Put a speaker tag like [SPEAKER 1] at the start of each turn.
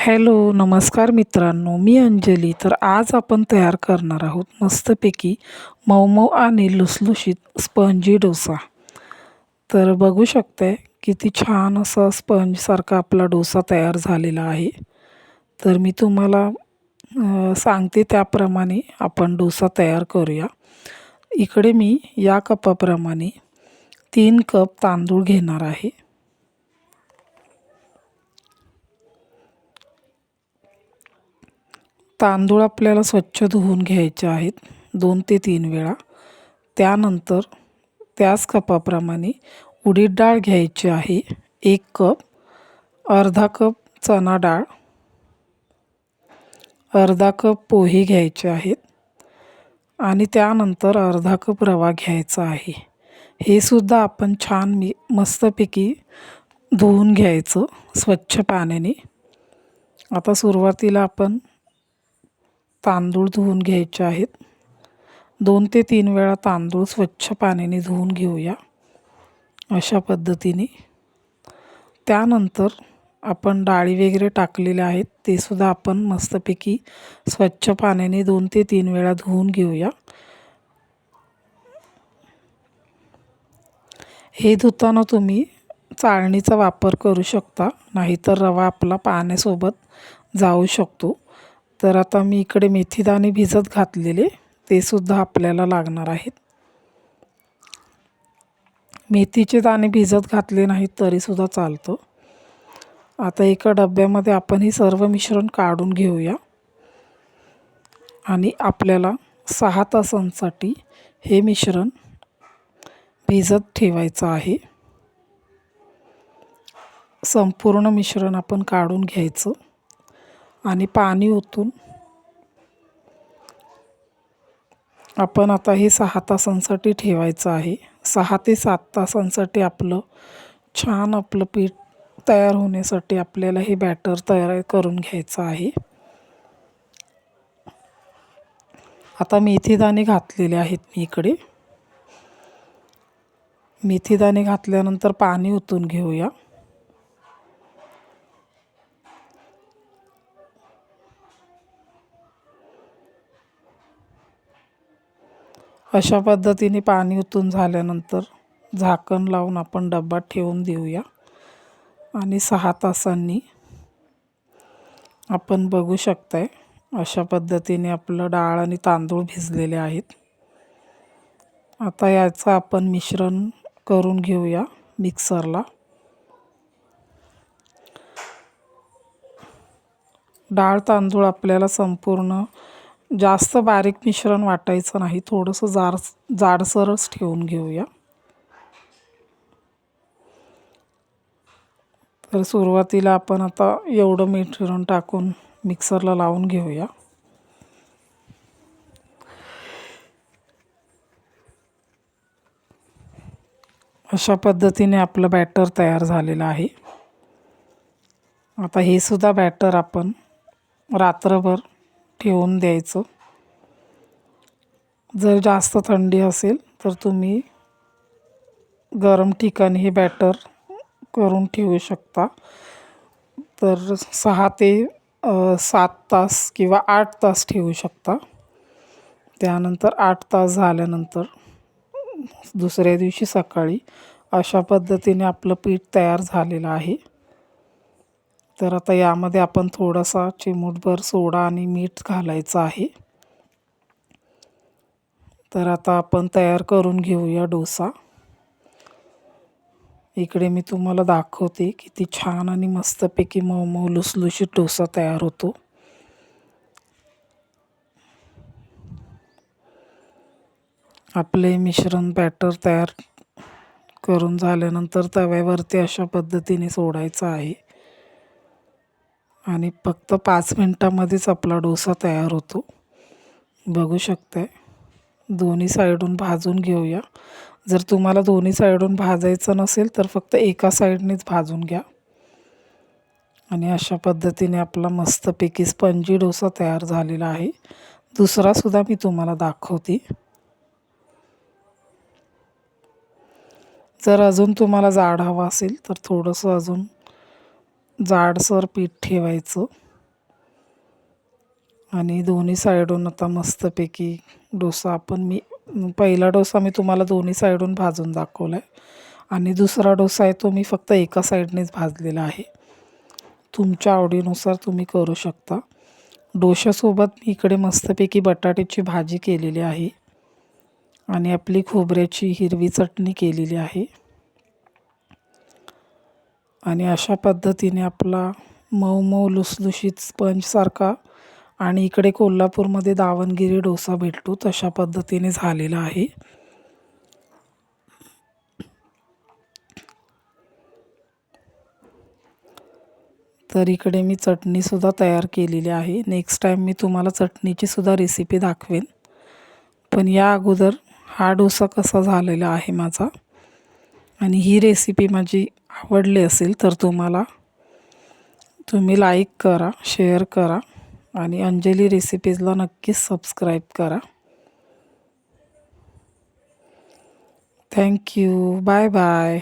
[SPEAKER 1] Hello नमस्कार मित्रांनो मी अंजली. तर आज आपण तयार करणार आहोत मस्तपैकी मऊ आणि लुसलुशीत स्पंजी डोसा. तर बघू शकताय किती छान असा स्पंजसारखा आपला डोसा तयार झालेला आहे. तर मी तुम्हाला सांगते त्याप्रमाणे आपण डोसा तयार करूया. इकडे मी या कपाप्रमाणे तीन कप तांदूळ घेणार आहे. तांदूळ आपल्याला स्वच्छ धुवून घ्यायचे आहेत दोन ते तीन वेळा. त्यानंतर त्याच कपाप्रमाणे उडीद डाळ घ्यायची आहे एक कप अर्धा कप चणा डाळ अर्धा कप पोहे घ्यायचे आहेत आणि त्यानंतर अर्धा कप रवा घ्यायचा आहे. हे सुद्धा आपण छान मी मस्तपैकी धुवून घ्यायचं स्वच्छ पाण्याने. आता सुरुवातीला आपण तांदूळ धुवून घ्यायचे आहेत. दोन ते तीन वेळा तांदूळ स्वच्छ पाण्याने धुवून घेऊया. अशा पद्धतीने. त्यानंतर आपण डाळी वगैरे टाकलेल्या आहेत. ते सुद्धा आपण मस्तपैकी स्वच्छ पाण्याने दोन ते तीन वेळा धुवून घेऊया. हे धुताना तुम्ही चाळणीचा वापर करू शकता. नाहीतर रवा आपला पाण्यासोबत जाऊ शकतो. तर आता मी इकडे मेथीदाणे भिजत घातलेले ते सुद्धा आपल्याला लागणार आहेत. मेथीचे दाणे भिजत घातले नाहीत तरीसुद्धा चालतं. आता एका डब्यामध्ये आपण हे सर्व मिश्रण काढून घेऊया. आणि आपल्याला सहा तासांसाठी हे मिश्रण भिजत ठेवायचं आहे. संपूर्ण मिश्रण आपण काढून घ्यायचं. आणि पाणी ओतून आपण आता हे सहा तासांसाठी ठेवायचं आहे. सहा ते सात तासांसाठी आपलं छान आपलं पीठ तयार होण्यासाठी आपल्याला हे बॅटर तयार करून घ्यायचं आहे. आता मेथीदाणे घातलेले आहेत मी इकडे. मेथीदाणे घातल्यानंतर पाणी ओतून घेऊया. अशा पद्धतीने पाणी ओतून झाल्यानंतर झाकण लावून आपण डब्बा ठेवून देऊया. आणि सहा तासांनी आपण बघू शकताय अशा पद्धतीने आपलं डाळ आणि तांदूळ भिजलेले आहेत. आता याचं आपण मिश्रण करून घेऊया मिक्सरला. डाळ तांदूळ आपल्याला संपूर्ण जास्त बारीक मिश्रण वाटायचं नाही थोडंसं जाड जाडसरच ठेवून घेऊया. तर सुरुवातीला आपण आता एवढं मिश्रण टाकून मिक्सरला लावून घेऊया. अशा पद्धतीने आपलं बॅटर तयार झालेलं आहे. आता हे सुद्धा बॅटर आपण रात्रभर ठेवून द्यायचं. जर जास्त थंडी असेल तर तुम्ही गरम ठिकाणी हे बॅटर करून ठेवू शकता. तर सहा ते सात तास किंवा आठ तास ठेवू शकता. त्यानंतर आठ तास झाल्यानंतर दुसऱ्या दिवशी सकाळी अशा पद्धतीने आपलं पीठ तयार झालेलं आहे. तर आता यामध्ये आपण थोडासा चिमूटभर सोडा आणि मीठ घालायचं आहे. तर आता आपण तयार करून घेऊया डोसा. इकडे मी तुम्हाला दाखवते किती छान आणि मस्तपैकी मऊ मऊ लुसलुशीत डोसा तयार होतो. आपले मिश्रण बॅटर तयार करून झाल्यानंतर तव्यावरती अशा पद्धतीने सोडायचं आहे. आणि फक्त पाच मिनटामध्येच आपला डोसा तयार होतो. बघू शकताय. दोन्ही साईडून भाजून घेऊया. जर तुम्हाला दोन्ही साईडून भाजायचं नसेल तर फक्त एका साईडनेच भाजून घ्या. आणि अशा पद्धतीने आपला मस्तपैकी स्पंजी डोसा तयार झालेला आहे. दुसरासुद्धा मी तुम्हाला दाखवते. जर अजून तुम्हाला जाड हवा असेल तर थोडंसं अजून जाडसर पीठ ठेवायचं. आणि दोन्ही साईडून आता मस्तपैकी डोसा आपण मी पहिला डोसा मी तुम्हाला दोन्ही साईडून भाजून दाखवला आहे आणि दुसरा डोसा आहे तो मी फक्त एका साईडनेच भाजलेला आहे. तुमच्या आवडीनुसार तुम्ही करू शकता. डोशासोबत मी इकडे मस्तपैकी बटाट्याची भाजी केलेली आहे. आणि आपली खोबऱ्याची हिरवी चटणी केलेली आहे. आणि अशा पद्धतीने आपला मऊ मऊ लुसलुशीत स्पंजसारखा आणि इकडे कोल्हापूरमध्ये दावणगिरी डोसा भेटतो तशा पद्धतीने झालेला आहे. तर इकडे मी चटणीसुद्धा तयार केलेली आहे. नेक्स्ट टाईम मी तुम्हाला चटणीचीसुद्धा रेसिपी दाखवेन. पण या अगोदर हा डोसा कसा झालेला आहे माझा. आणि ही रेसिपी माझी आवडली असेल तर तुम्हाला तुम्ही लाईक करा शेअर करा आणि अंजली रेसिपीजला नक्कीच सबस्क्राईब करा. Thank you bye bye